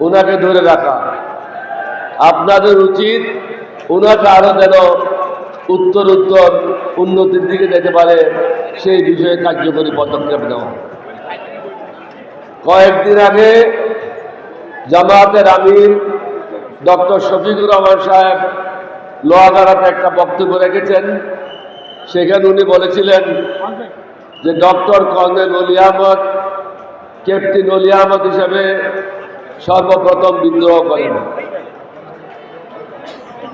ওনাকে ধরে রাখা। আপনাদের উচিত ওনাকে আরও যেন উত্তর উত্তর উন্নতির দিকে যেতে পারে, সেই বিষয়ে কার্যকরী পদক্ষেপ নেওয়া। কয়েকদিন আগে জামায়াতের আমির ডক্টর শফিকুর রহমান সাহেব লোহাগাড়াতে একটা বক্তব্য রেখেছেন। সেখানে উনি বলেছিলেন যে, ডক্টর কর্নেল অলি আহমদ, ক্যাপ্টেন অলি আহমদ হিসেবে সর্বপ্রথম বিদ্রোহ করেন।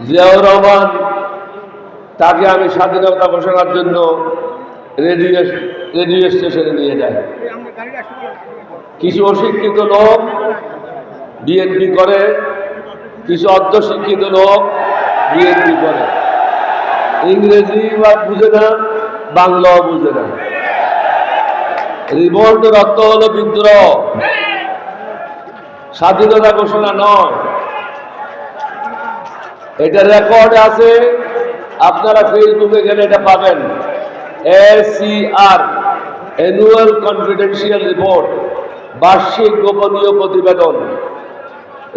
জিয়াউর রহমান, তাকে আমি স্বাধীনতা ঘোষণার জন্য রেডিও রেডিও স্টেশনে নিয়ে যাই। কিছু অশিক্ষিত লোক বিএনপি করে, কিছু অর্ধশিক্ষিত লোক বিএনপি করে। ইংরেজি বা বুঝে না, বাংলাও বুঝে না। রিভোল্টের অর্থ হলো বিদ্রোহ। স্বাধীনতা ঘোষণা নয়। এটা রেকর্ড আছে, আপনারা ফেসবুকে গেলে এটা পাবেন। এসিআর কনফিডেন্সিয়াল রিপোর্ট বার্ষিক গোপনীয় প্রতিবেদন।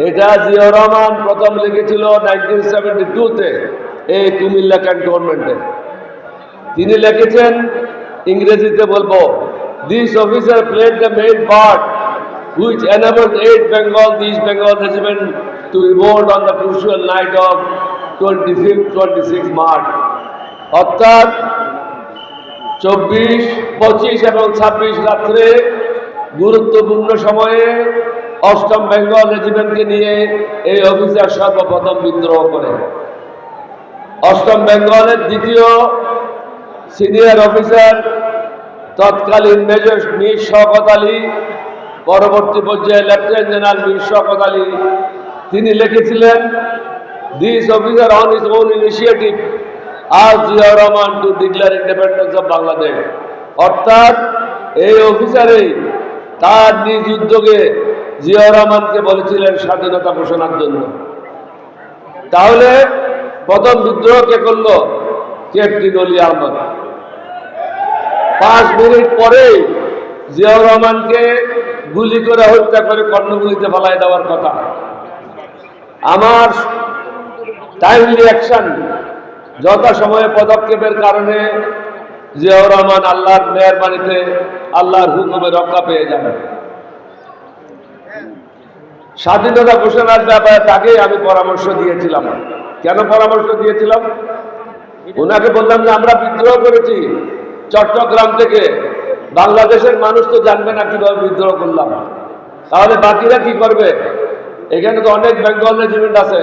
এটা জিয়াউর রহমান প্রথম লিখেছিল নাইনটিন সেভেন্টি টুতে এই কুমিল্লা ক্যান্টনমেন্টে তিনি লিখেছেন, ইংরেজিতে বলব this officer played the main part which enabled 8 Bengal, East Bengal regiment to revolt on the crucial night of 25th, 26 March. অর্থাৎ চব্বিশ পঁচিশ এবং ছাব্বিশ রাত্রে গুরুত্বপূর্ণ সময়ে অষ্টম বেঙ্গল রেজিমেন্টকে নিয়ে এই অফিসার সর্বপ্রথম বিদ্রোহ করে অষ্টম বেঙ্গলের দ্বিতীয় সিনিয়র অফিসার তৎকালীন মেজর মীর শওকত আলী পরবর্তী পর্যায়ে লেফটেন্যান্ট জেনারেল মীর শওকত আলী, তিনি লিখেছিলেন this officer on his own initiative R Zia Rahman to declare independence of Bangladesh অর্থাৎ, এই অফিসারেই তার নিজ উদ্যোগে জিয়া রহমানকে বলেছিলেন স্বাধীনতা ঘোষণার জন্য। তাহলে প্রথম বিদ্রোহ কে করল? ক্যাপ্টেন অলি আহমদ। পাঁচ মিনিট পরে জিয়াউর রহমানকে গুলি করে হত্যা করে কর্ণগুলিতে ফেলাই দেওয়ার কথা। আমার টাইমলি অ্যাকশন যথা সময়ে পদক্ষেপের কারণে জিয়াউর রহমান আল্লাহর মেহরবানিতে আল্লাহর হুকুমে রক্ষা পেয়ে যাবে স্বাধীনতা ঘোষণার ব্যাপারে তাকেই আমি পরামর্শ দিয়েছিলাম। কেন পরামর্শ দিয়েছিলাম? ওনাকে বললাম যে, আমরা বিদ্রোহ করেছি চট্টগ্রাম থেকে বাংলাদেশের মানুষ তো জানবে না কীভাবে বিদ্রোহ করলাম। তাহলে বাকিরা কি করবে? এখানে তো অনেক বেঙ্গল রেজিমেন্ট আছে।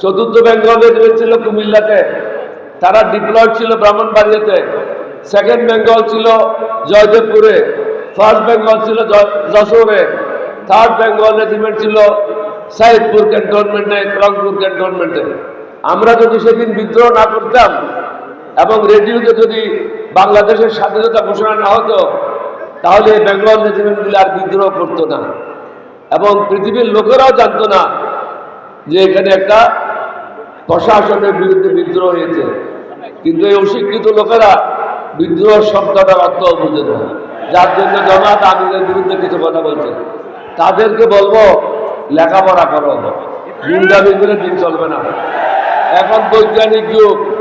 চতুর্থ বেঙ্গল রেজিমেন্ট ছিল কুমিল্লাতে। তারা ডিপ্লয়েড ছিল ব্রাহ্মণবাড়িয়াতে। সেকেন্ড বেঙ্গল ছিল জয়দেবপুরে। ফার্স্ট বেঙ্গল ছিল যশোরে। থার্ড বেঙ্গল রেজিমেন্ট ছিল সাইদপুর ক্যান্টনমেন্টে রংপুর ক্যান্টনমেন্টে আমরা যদি সেদিন বিদ্রোহ না করতাম এবং রেডিওতে যদি বাংলাদেশের স্বাধীনতা ঘোষণা না হতো, তাহলে বেঙ্গল রেজিমেন্টগুলি আর বিদ্রোহ করতো না। এবং পৃথিবীর লোকেরাও জানতো না যে এখানে একটা প্রশাসনের বিরুদ্ধে বিদ্রোহ হয়েছে। কিন্তু এই অশিক্ষিত লোকেরা বিদ্রোহ শব্দটার অর্থ বুঝে না। যার জন্য জমাত আমিনের বিরুদ্ধে কিছু কথা বলছে। তাদেরকে বলব, লেখাপড়া করো। গুন্ডামি করে দিন চলবে না। এখন বৈজ্ঞানিক যুগ।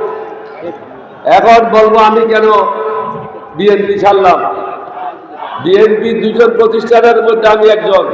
এখন বলব আমি কেন বিএনপি ছাড়লাম? বিএনপি দুজন প্রতিষ্ঠানের মধ্যে আমি একজন।